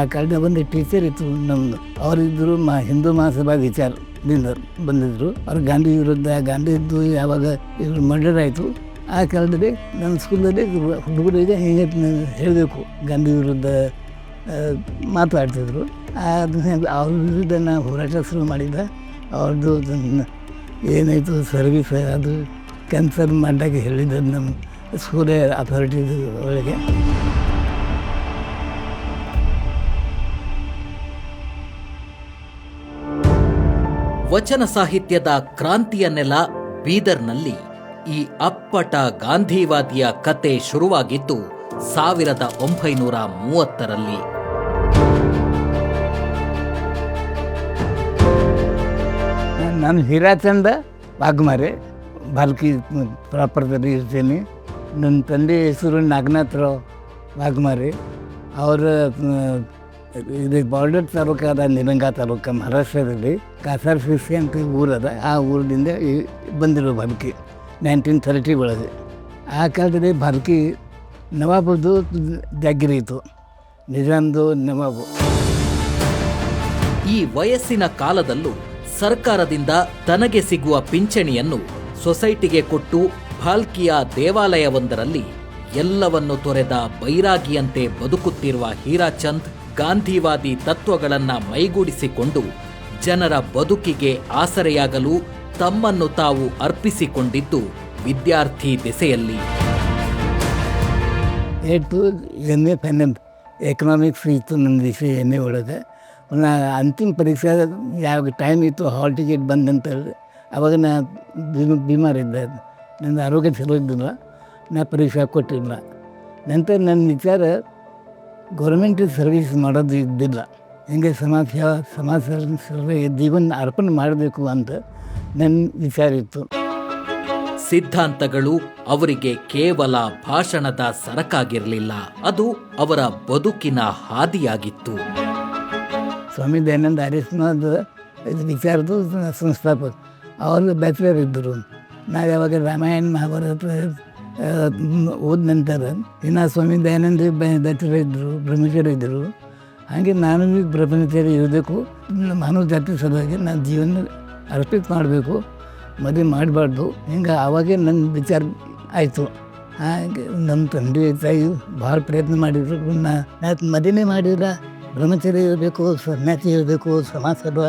ಆ ಕಾಲದ ಒಂದು ಟೀಚರ್ ಇತ್ತು ನಮ್ಮದು ಅವರಿದ್ದರು ಮಾ, ಹಿಂದೂ ಮಹಾಸಭಾ ವಿಚಾರದಿಂದ ಬಂದಿದ್ದರು ಅವ್ರು ಗಾಂಧಿ ವಿರುದ್ಧ, ಗಾಂಧಿ ಇದ್ದು ಯಾವಾಗ ಇವರು ಮರ್ಡರ್ ಆಯಿತು. ಆ ಕಾಲದಲ್ಲಿ ನನ್ನ ಸ್ಕೂಲಲ್ಲಿ ಹುಡುಗರಿಗೆ ಹೇಗೆ ಹೇಳಬೇಕು. ಗಾಂಧಿ ವಿರುದ್ಧ ಮಾತಾಡ್ತಿದ್ರು. ಅದನ್ನ ಅವ್ರ ವಿರುದ್ಧ ನಾನು ಹೋರಾಟ ಶುರು ಮಾಡಿದ. ಅವ್ರದ್ದು ಏನಾಯಿತು ಸರ್ವಿಸ್ ಅದು ಕ್ಯಾನ್ಸಲ್ ಮಾಡಿದಾಗ ಹೇಳಿದ್ದು ನಮ್ಮ ಸ್ಕೂಲೇ ಅಥಾರಿಟಿ ಒಳಗೆ. ವಚನ ಸಾಹಿತ್ಯದ ಕ್ರಾಂತಿಯ ನೆಲ ಬೀದರ್ನಲ್ಲಿ ಈ ಅಪ್ಪಟ ಗಾಂಧಿವಾದಿಯ ಕತೆ ಶುರುವಾಗಿದ್ದು ಸಾವಿರದ ಒಂಬೈನೂರ ಮೂವತ್ತರಲ್ಲಿ. ನಾನು ಹಿರಾಚಂದ ವಾಘ್ಮಾರೆ ಬಾಲ್ಕಿ ಪ್ರಾಪರ್ದಲ್ಲಿ ಇರ್ತೀನಿ. ನನ್ನ ತಂದೆ ಹೆಸರು ನಾಗನಾಥರಾವ್ ವಾಗ್ಮಾರೆ. ಅವರ ಇದು ಬಾರ್ಡರ್ ತಾಲೂಕಾದ ನಿರಂಗ ತಾಲೂಕು ಮಹಾರಾಷ್ಟ್ರದಲ್ಲಿ ಕಾಸಾರ್ ಸಿಸಿ ಅಂತ ಊರದ. ಆ ಊರಿನಿಂದ ಈ- ಬಂದಿರೋ ಬಾಲ್ಕಿ ನೈನ್ಟೀನ್ ಥರ್ಟಿ ಒಳಗೆ. ಆ ಕಾಲದಲ್ಲಿ ಬಾಲ್ಕಿ ನವಾಬದ್ದು ಜಾಗಿರಿ ಇತ್ತು. ನಿಜಾಮ್ದು ನವಾಬು. ಈ ವಯಸ್ಸಿನ ಕಾಲದಲ್ಲೂ ಸರ್ಕಾರದಿಂದ ತನಗೆ ಸಿಗುವ ಪಿಂಚಣಿಯನ್ನು ಸೊಸೈಟಿಗೆ ಕೊಟ್ಟು ಭಾಲ್ಕಿಯ ದೇವಾಲಯವೊಂದರಲ್ಲಿ ಎಲ್ಲವನ್ನು ತೊರೆದ ಬೈರಾಗಿಯಂತೆ ಬದುಕುತ್ತಿರುವ ಹೀರಾಚಂದ್ ಗಾಂಧಿವಾದಿ ತತ್ವಗಳನ್ನು ಮೈಗೂಡಿಸಿಕೊಂಡು ಜನರ ಬದುಕಿಗೆ ಆಸರೆಯಾಗಲು ತಮ್ಮನ್ನು ತಾವು ಅರ್ಪಿಸಿಕೊಂಡಿದ್ದು ವಿದ್ಯಾರ್ಥಿ ದೆಸೆಯಲ್ಲಿ. ಏಟು ಎಂ ಎ ಫೈನಲ್ ಎಕನಾಮಿಕ್ಸ್ ಇತ್ತು ನನ್ನ ವಿಷಯ ಎ ಒಳಗೆ ಅಂತಿಮ ಪರೀಕ್ಷೆ, ಯಾವಾಗ ಟೈಮ್ ಇತ್ತು ಹಾಲ್ ಟಿಕೆಟ್ ಬಂದಂತ ಅವಾಗ ನಾ ಬಿಮಾರಿದ್ದೆ ನನ್ನ ಆರೋಗ್ಯ ಚಲೋ ಇದ್ದಿಲ್ಲ, ನಾ ಪರೀಕ್ಷೆ ಕೊಟ್ಟಿಲ್ಲ. ನಂತರ ನನ್ನ ವಿಚಾರ ಗೌರ್ಮೆಂಟ್ ಸರ್ವಿಸ್ ಮಾಡೋದು ಇದ್ದಿಲ್ಲ. ಹಿಂಗೆ ಸಮಾಜ ಸೇವಾ ಸಮಾಜ ಸೇವೆ ಜೀವನ ಅರ್ಪಣೆ ಮಾಡಬೇಕು ಅಂತ ನನ್ನ ವಿಚಾರ ಇತ್ತು. ಸಿದ್ಧಾಂತಗಳು ಅವರಿಗೆ ಕೇವಲ ಭಾಷಣದ ಸರಕಾಗಿರಲಿಲ್ಲ ಅದು ಅವರ ಬದುಕಿನ ಹಾದಿಯಾಗಿತ್ತು. ಸ್ವಾಮಿ ದಯಾನಂದ ಹರಿಸ್ನಾಥ್ ಇದು ವಿಚಾರದ್ದು ಸಂಸ್ಥಾಪಕ. ಅವರು ಬ್ಯಾಚುಲರ್ ಇದ್ದರು. ನಾವು ಯಾವಾಗ ರಾಮಾಯಣ ಮಹಾಭಾರತ ಓದ ನಂತರ ಇನ್ನು ಸ್ವಾಮಿ ದಯಾನಂದ ದತ್ತರ ಇದ್ದರು ಬ್ರಹ್ಮಚಾರಿ ಇದ್ದರು ಹಾಗೆ ನಾನು ಬಿ ಬ್ರಹ್ಮಚಾರಿ ಇರಬೇಕು. ಮಾನವ ಜಾತಿ ಸಲುವಾಗಿ ನಾನು ಜೀವನ ಅರ್ಪಿತ ಮಾಡಬೇಕು. ಮದುವೆ ಮಾಡಬಾರ್ದು. ಹಿಂಗೆ ಆವಾಗೇ ನನ್ನ ವಿಚಾರ ಆಯಿತು. ಹಾಗೆ ನಮ್ಮ ತಂದೆ ತಾಯಿ ಭಾಳ ಪ್ರಯತ್ನ ಮಾಡಿದ್ರು. ನಾ ಮದುವೆ ಮಾಡಿದ್ರೆ ಬ್ರಹ್ಮಚರ್ಯ ಇರಬೇಕು, ಸನ್ಯಾಸಿ ಇರಬೇಕು, ಸಮಾಜ ಸೇವಾ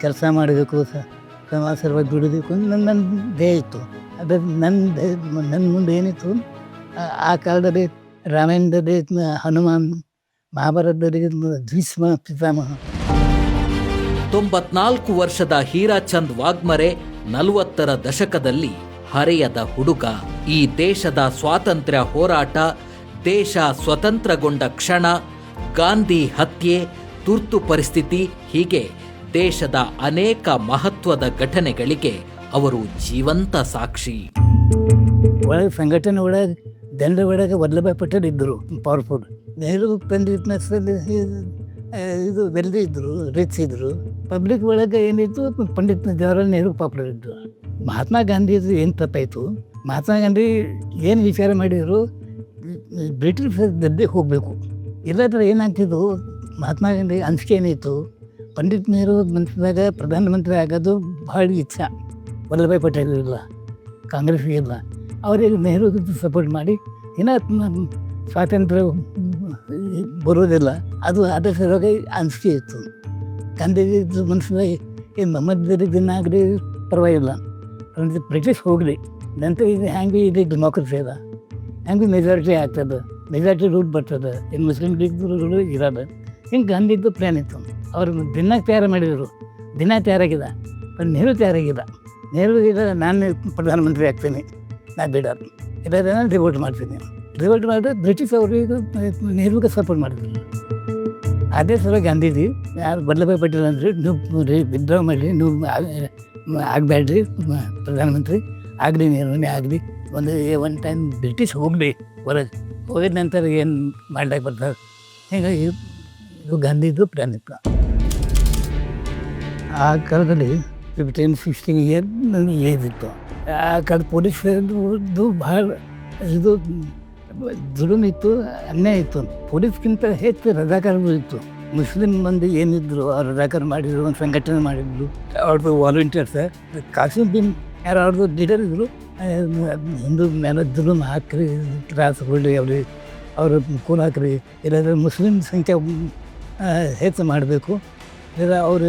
ಕೆಲಸ ಮಾಡಬೇಕು ಸಮಾಜ ಸೇವಾ ದುಡಿಬೇಕು ನನ್ನ ಧ್ಯೇಯ ಇತ್ತು. ಅದು ನನ್ನ ನನ್ನ ಮುಂದೆ ಏನಿತ್ತು? ಆ ಕಾಲದಲ್ಲಿ ರಾಮಾಯಣದಲ್ಲಿ ಹನುಮಾನ್, ಮಹಾಭಾರತದಲ್ಲಿ ಭೀಷ್ಮ, ಪಿತಾಮಹ. ತೊಂಬತ್ನಾಲ್ಕು ವರ್ಷದ ಹೀರಾಚಂದ್ ವಾಗ್ಮರೆ ನಲವತ್ತರ ದಶಕದಲ್ಲಿ ಹರೆಯದ ಹುಡುಗ. ಈ ದೇಶದ ಸ್ವಾತಂತ್ರ್ಯ ಹೋರಾಟ, ದೇಶ ಸ್ವತಂತ್ರಗೊಂಡ ಕ್ಷಣ, ಗಾಂಧಿ ಹತ್ಯೆ, ತುರ್ತು ಪರಿಸ್ಥಿತಿ ಹೀಗೆ ದೇಶದ ಅನೇಕ ಮಹತ್ವದ ಘಟನೆಗಳಿಗೆ ಅವರು ಜೀವಂತ ಸಾಕ್ಷಿ. ಒಳಗೆ ಸಂಘಟನೆ ಒಳಗೆ ದಂಡ ಒಳಗೆ ವಲ್ಲಭಾಯ್ ಪಟೇಲ್ ಇದ್ದರು ಪವರ್ಫುಲ್ ನೆಹರು ಪಂಡಿತ್ ನರ್ಸಲ್ಲಿ ಇದು ವೆಲ್ದಿ ಇದ್ದರು, ರಿಚ್ ಇದ್ದರು. ಪಬ್ಲಿಕ್ ಒಳಗೆ ಏನಿತ್ತು, ಪಂಡಿತ್ ಜವಾಹರ್ಲಾಲ್ ನೆಹರು ಪಾಪ್ಯುಲರ್ ಇದ್ದರು ಮಹಾತ್ಮ ಗಾಂಧೀದು ಏನು ತಪ್ಪಾಯಿತು ಮಹಾತ್ಮ ಗಾಂಧಿ ಏನು ವಿಚಾರ ಮಾಡಿದರು? ಬ್ರಿಟಿಷ್ ದಲ್ಲಿ ಹೋಗಬೇಕು. ಇಲ್ಲದ್ರೆ ಏನಾಗ್ತಿದ್ದು ಮಹಾತ್ಮ ಗಾಂಧಿ ಅನಿಸಿಕೆ ಏನಿತ್ತು? ಪಂಡಿತ್ ನೆಹರು ಮಂತ್ರಿದಾಗ ಪ್ರಧಾನಮಂತ್ರಿ ಆಗೋದು ಭಾಳ ಇಚ್ಛೆ. ವಲ್ಲಭಾಯ್ ಪಟೇಲ್ ಇಲ್ಲ ಕಾಂಗ್ರೆಸ್ ಇಲ್ಲ. ಅವರಿಗೆ ನೆಹರು ಸಪೋರ್ಟ್ ಮಾಡಿ, ಇನ್ನೂ ಸ್ವಾತಂತ್ರ್ಯ ಬರೋದಿಲ್ಲ ಅದು ಅದರ ಸಲುವಾಗಿ ಅನಿಸಿಕೆ ಇತ್ತು. ಗಾಂಧೀಜಿ ಮನಸ್ಸಿನಲ್ಲಿ ಏನು ಮೊಹಮ್ಮದ್ ದಿನ ಆಗಲಿ ಪರವಾಗಿಲ್ಲ. ಬ್ರಿಟಿಷ್ ಹೋಗಲಿ. ನಂತರ ಇದು ಹೆಂಗೆ ಇದು ಡೆಮೋಕ್ರಸಿ ಅದ. ಹೆಂಗೆ ಮೆಜಾರಿಟಿ ಆಗ್ತದೆ? ಮೆಜಾರಿಟಿ ರೂಟ್ ಬರ್ತದೆ? ಇನ್ನು ಮುಸ್ಲಿಂ ಲೀಗ್ ರೂಲ್ ಇರೋದು ಹಿಂಗೆ ಗಾಂಧಿದ್ದು ಪ್ಲ್ಯಾನ್ ಇತ್ತು. ಅವರು ದಿನ ತಯಾರು ಮಾಡಿದರು. ದಿನ ತಯಾರಾಗಿದೆ. पण ನೆಹರು ತಯಾರಾಗಿಲ್ಲ ನೆಹರು ಇದ್ದರೆ ನಾನು ಪ್ರಧಾನಮಂತ್ರಿ ಆಗ್ತೀನಿ. ನಾ ಬೇಡ. ಇದಾದ್ರೆ ನಾನು ರಿವೋಲ್ಟ್ ಮಾಡ್ತೀನಿ. ರಿವೋಲ್ಟ್ ಮಾಡಿದ್ರೆ ಬ್ರಿಟಿಷ್ ಅವರಿಗೆ ನೆಹರುಗೆ ಸಪೋರ್ಟ್ ಮಾಡಿದ್ರು. ಅದೇ ಸಲ ಗಾಂಧೀಜಿ, ಯಾರು ವಲ್ಲಭಾಯ್ ಪಟೇಲ್ ಅಂದರೆ ನೀವು ವಿದ್ರೋಹ ಮಾಡಿ ನೀವು ಆಗಬೇಡ್ರಿ, ಪ್ರಧಾನಮಂತ್ರಿ. ಆಗಲಿ ನೆಹರುನೇ ಆಗಲಿ. ಒಂದು ಒನ್ ಟೈಮ್ ಬ್ರಿಟಿಷ್ ಹೋಗಲಿ. ಹೊರಗೆ ಹೋಗಿದ ನಂತರ ಏನು ಮಾಡ್ಲಿಕ್ಕೆ ಬರ್ತಾರೆ? ಹೀಗಾಗಿ ಇದು ಗಾಂಧೀಜಿದು ಪ್ರಾಣಿತ್ವ. ಆ ಕಾಲದಲ್ಲಿ ಫಿಫ್ಟೀನ್ ಸಿಕ್ಸ್ಟೀನ್ ಇಯರ್ ನನಗೆ ಏಜ್ ಇತ್ತು ಆ ಕಡೆ ಪೊಲೀಸರದ್ದು ಭಾಳ ಇದು ದುಡಿಮೆ ಇತ್ತು, ಅನ್ಯಾಯ ಇತ್ತು. ಪೊಲೀಸ್ಗಿಂತ ಹೆಚ್ಚು ರಜಾಕಾರಗಳು ಇತ್ತು. ಮುಸ್ಲಿಂ ಮಂದಿ ಏನಿದ್ರು, ಆ ರಜಾಕರ್ ಮಾಡಿದ್ರು, ಒಂದು ಸಂಘಟನೆ ಮಾಡಿದ್ರು. ಅವ್ರದ್ದು ವಾಲಂಟಿಯರ್ಸ್ ಕಾಸಿಮ್ ಬಿನ್ ಯಾರು ಅವ್ರದ್ದು ಲೀಡರ್ ಇದ್ದರು ಹಿಂದೂ ಮೇಲೆ ಜುಲುಮ್ ಹಾಕ್ರಿ, ತ್ರಾಸ ಕೊಡಲಿ ಅವ್ರಿಗೆ ಅವರು ಕೂಲ್ ಹಾಕ್ರಿ. ಇಲ್ಲಾಂದ್ರೆ ಮುಸ್ಲಿಂ ಸಂಖ್ಯೆ ಹೆಚ್ಚು ಮಾಡಬೇಕು. ಇಲ್ಲ, ಅವರು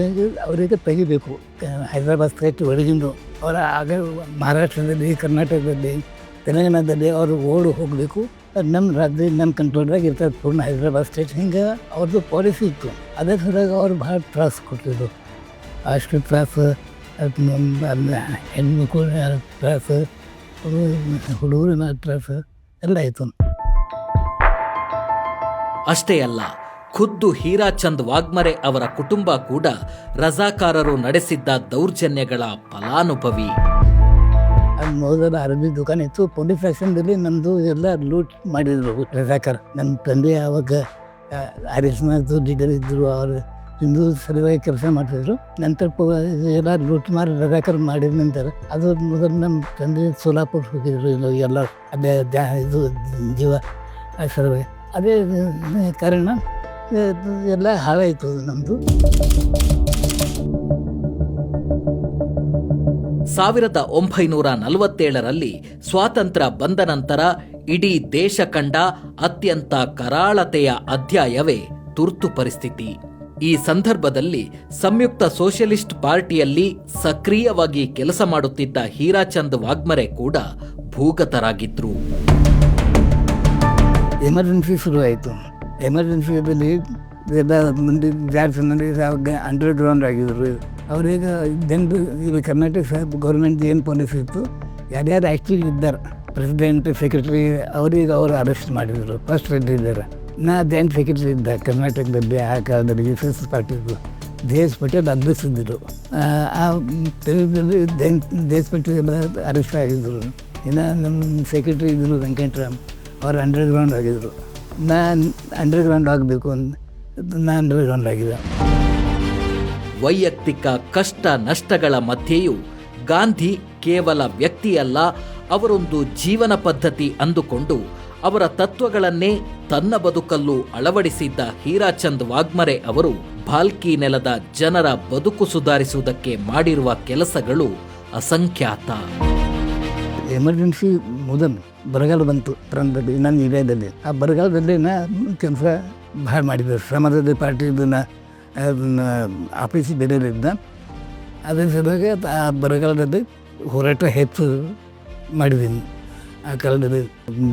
ಅವರಿಗೆ ತೆಗಿಬೇಕು. ಹೈದರಾಬಾದ್ ಸ್ಟೇಟ್ ಒಳಗಿಂದು ಅವರ ಆಗ ಮಹಾರಾಷ್ಟ್ರದಲ್ಲಿ, ಕರ್ನಾಟಕದಲ್ಲಿ, ತೆಲಂಗಾಣದಲ್ಲಿ ಅವರು ಓಡು ಹೋಗಬೇಕು. ನಮ್ಮ ರಾಜ್ಯದಲ್ಲಿ ನಮ್ಮ ಕಂಟ್ರೋಲ್ದಾಗ ಇರ್ತದೆ. ಪೂರ್ಣ ಹೈದರಾಬಾದ್ ಸ್ಟೇಟ್. ಹಿಂಗೆ ಅವ್ರದ್ದು ಪಾಲಿಸಿ ಇತ್ತು. ಅದೇ ಸರಿಯಾಗಿ ಅವ್ರು ಭಾಳ ತ್ರಾಸ ಕೊಟ್ಟಿದ್ರು. ಅಷ್ಟು ತ್ರಾಸ ಹೆಣ್ಮಕ್ಳು ತ್ರಾಸ ಹುಡುಗರಿನ ತ್ರಾಸ, ಎಲ್ಲ ಆಯಿತು. ಅಷ್ಟೇ ಅಲ್ಲ. ಖುದ್ದು ಹೀರಾಚಂದ್ ವಾಗ್ಮರೆ ಅವರ ಕುಟುಂಬ ಕೂಡ ರಜಾಕಾರರು ನಡೆಸಿದ್ದ ದೌರ್ಜನ್ಯಗಳ ಫಲಾನುಭವಿ. ಮೊದಲ ಅರಬಿ ದುಕಾನ್ ಇತ್ತು ಪೊಲೀಸ್ ಸ್ಟೇಷನ್ದಲ್ಲಿ ನಮ್ಮದು ಎಲ್ಲ ಲೂಟ್ ಮಾಡಿದ್ರು ರಜಾಕರ್. ನನ್ನ ತಂದೆ ಆವಾಗ ಅರಿಸ್ಮಾರ್ದು ಲೀಡರ್ ಇದ್ದರು ಅವರು ಹಿಂದೂ ಸಲುವಾಗಿ ಕೆಲಸ ಮಾಡ್ತಿದ್ರು. ನಂತರ ಎಲ್ಲ ಲೂಟ್ ಮಾಡಿ ರಜಾಕರ್ ಮಾಡಿದ ನಂತರ ಅದು ಮೊದಲು ನಮ್ಮ ತಂದೆ ಸೋಲಾಪುರ್ ಹೋಗಿದ್ರು ಎಲ್ಲ ಅದೇ ಇದು ಜೀವ ಸಲುವಾಗಿ. ಅದೇ ಕಾರಣ ಎಲ್ಲ ಹಾಳಾಯಿತು ನಮ್ಮದು ಸಾವಿರದ ಒಂಬೈನೂರ ನಲವತ್ತೇಳರಲ್ಲಿ ಸ್ವಾತಂತ್ರ್ಯ ಬಂದ ನಂತರ ಇಡೀ ದೇಶ ಕಂಡ ಅತ್ಯಂತ ಕರಾಳತೆಯ ಅಧ್ಯಾಯವೇ ತುರ್ತು ಪರಿಸ್ಥಿತಿ. ಈ ಸಂದರ್ಭದಲ್ಲಿ ಸಂಯುಕ್ತ ಸೋಷಿಯಲಿಸ್ಟ್ ಪಾರ್ಟಿಯಲ್ಲಿ ಸಕ್ರಿಯವಾಗಿ ಕೆಲಸ ಮಾಡುತ್ತಿದ್ದ ಹೀರಾಚಂದ್ ವಾಗ್ಮರೆ ಕೂಡ ಭೂಗತರಾಗಿದ್ರು. ಎಮರ್ಜೆನ್ಸಿ ಶುರುವಾಯಿತು. ಎಮರ್ಜೆನ್ಸಿಯಲ್ಲಿ ಮಂದಿ ಜಾಸ್ತಿ ಅವಾಗ ಅಂಡರ್ ಗ್ರೌಂಡ್ ಆಗಿದ್ರು. ಅವ್ರೀಗ ಜನರು ಈಗ ಕರ್ನಾಟಕ ಗೌರ್ಮೆಂಟ್ ಏನು ಪಾಲಿಸಿ ಇತ್ತು? ಯಾರ್ಯಾರು ಆ್ಯಕ್ಚುಲಿ ಇದ್ದಾರೆ? ಪ್ರೆಸಿಡೆಂಟ್ ಸೆಕ್ರೆಟ್ರಿ ಅವ್ರಿಗೆ ಅವರು ಅರೆಸ್ಟ್ ಮಾಡಿದರು. ಫಸ್ಟ್ ಇದ್ದಾರೆ ನಾ ಜಾಯಿಂಟ್ ಸೆಕ್ರೆಟ್ರಿ ಇದ್ದ ಕರ್ನಾಟಕದಲ್ಲಿ ಆ ಕಾಲದಲ್ಲಿ ಎಸ್ ಎಸ್ ಪಾರ್ಟಿದು ದೇಶ್ ಪಟೇಲ್ ಅಧ್ಯಕ್ಷಿದ್ದರು ಆ ತೆಲುಗಲ್ಲಿ ದೇಶ್ ಪಟೇಲ್ ಎಲ್ಲ ಅರೆಸ್ಟ್ ಆಗಿದ್ದರು ಇನ್ನು ನಮ್ಮ ಸೆಕ್ರೆಟ್ರಿ ಇದ್ದರು ವೆಂಕಟರಾಮ್. ಅವ್ರು ಅಂಡರ್ ಗ್ರೌಂಡ್ ಆಗಿದ್ದರು ನಾನು ಅಂಡರ್ ಗ್ರೌಂಡ್ ಆಗಬೇಕು ಅಂತ ನಾನು ಅಂಡರ್ಗ್ರೌಂಡ್ ಆಗಿದೆ ವೈಯಕ್ತಿಕ ಕಷ್ಟ ನಷ್ಟಗಳ ಮಧ್ಯೆಯೂ ಗಾಂಧಿ ಕೇವಲ ವ್ಯಕ್ತಿಯಲ್ಲ, ಅವರೊಂದು ಜೀವನ ಪದ್ಧತಿ ಅಂದುಕೊಂಡು ಅವರ ತತ್ವಗಳನ್ನೇ ತನ್ನ ಬದುಕಲ್ಲೂ ಅಳವಡಿಸಿದ್ದ ಹೀರಾಚಂದ್ ವಾಗ್ಮರೆ ಅವರು ಭಾಲ್ಕಿ ನೆಲದ ಜನರ ಬದುಕು ಸುಧಾರಿಸುವುದಕ್ಕೆ ಮಾಡಿರುವ ಕೆಲಸಗಳು ಅಸಂಖ್ಯಾತ. ಎಮರ್ಜೆನ್ಸಿ ಮೊದಲು ಬರಗಾಲ ಬಂತು ಪ್ರಾಂತದಲ್ಲಿ ನನ್ನ ಏರಿಯಾದಲ್ಲಿ ಆ ಬರಗಾಲದಲ್ಲಿ ನಾ ಕೆಲಸ ಭಾಳ ಮಾಡಿದ್ದೆ ಶ್ರಮದ ಪಾರ್ಟಿದು ನಾ ಅದನ್ನ ಆಫೀಸಿಗೆ ಇದ್ದ ಅದ್ರ ಸಲುವಾಗಿ ಆ ಬರಗಾಲದಲ್ಲಿ ಹೋರಾಟ ಹೆಚ್ಚು ಮಾಡಿದ್ದೀನಿ ಆ ಕಾಲದಲ್ಲಿ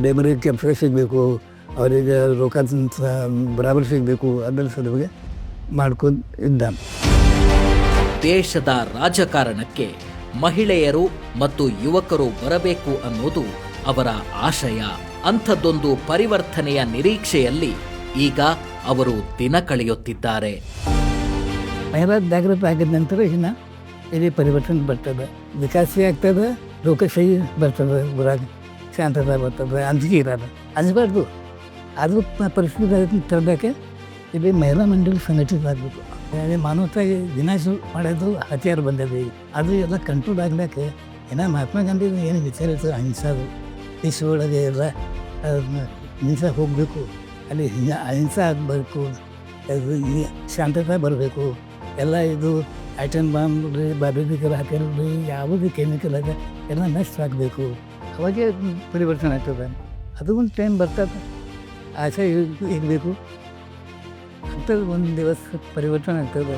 ಲೇಬರಿಗೆ ಕೆಲಸ ಸಿಗಬೇಕು, ಅವರಿಗೆ ರೊಕ್ಕ ಬರಾಬರ್ ಸಿಗಬೇಕು ಅದರ ಸಲುವಾಗಿ ಮಾಡ್ಕೊಂಡು ಇದ್ದ. ದೇಶದ ರಾಜಕಾರಣಕ್ಕೆ ಮಹಿಳೆಯರು ಮತ್ತು ಯುವಕರು ಬರಬೇಕು ಅನ್ನೋದು ಅವರ ಆಶಯ. ಅಂಥದ್ದೊಂದು ಪರಿವರ್ತನೆಯ ನಿರೀಕ್ಷೆಯಲ್ಲಿ ಈಗ ಅವರು ದಿನ ಕಳೆಯುತ್ತಿದ್ದಾರೆ. ಮಹಿಳಾ ಜಾಗೃತ ಆಗಿದ ನಂತರ ಇನ್ನು ಇಲ್ಲಿ ಪರಿವರ್ತನೆ ಬರ್ತದೆ. ವಿಕಾಸ ಆಗ್ತದೆ, ಲೋಕಶಾಹಿ ಬರ್ತದೆ ಊರಾಗ ಶಾಂತತೆ ಬರ್ತದೆ, ಅಂಜಿಕೆ ಇರೋದು ಅಂಜಬಾರ್ದು ಅದು ಪರಿಸ್ಥಿತಿ ತರಬೇಕೆ ಇಲ್ಲಿ ಮಹಿಳಾ ಮಂಡಳಿ ಸಂಘಟಿತ ಮಾನವತ್ವ ವಿನಾಶ ಮಾಡೋದು ಹತ್ಯಾರ ಬಂದಿದೆ ಅದು ಎಲ್ಲ ಕಂಟ್ರೋಲ್ ಆಗ್ಲಿಕ್ಕೆ ಏನ ಮಹಾತ್ಮ ಗಾಂಧಿ ಏನು ವಿಚಾರ ಇರ್ತದೆ ಅಹಿಂಸದು ದೇಶ ಒಳಗೆ ಎಲ್ಲ ಹಿಂಸೆ ಹೋಗಬೇಕು, ಅಲ್ಲಿ ಹಿಂಸ- ಅಹಿಂಸೆ ಆಗಬೇಕು, ಅದು ಶಾಂತತೆ ಬರಬೇಕು, ಎಲ್ಲ ಇದು ಐಟಮ್ ಬಾಂಬ್ ರೀ ಬಾರ್ಬಿಕಲ್ ಹಾಕಿರಲಿ ಯಾವುದು ಕೆಮಿಕಲ್ ಅದ ಎಲ್ಲ ನಷ್ಟ ಆಗಬೇಕು. ಅವಾಗೇ ಪರಿವರ್ತನೆ ಆಗ್ತದೆ. ಅದು ಒಂದು ಟೈಮ್ ಬರ್ತದೆ. ಆಸೆ ಇರ್- ಇರಬೇಕು. ಅಂತ ಒಂದು ದಿವಸ ಪರಿವರ್ತನೆ ಆಗ್ತದೆ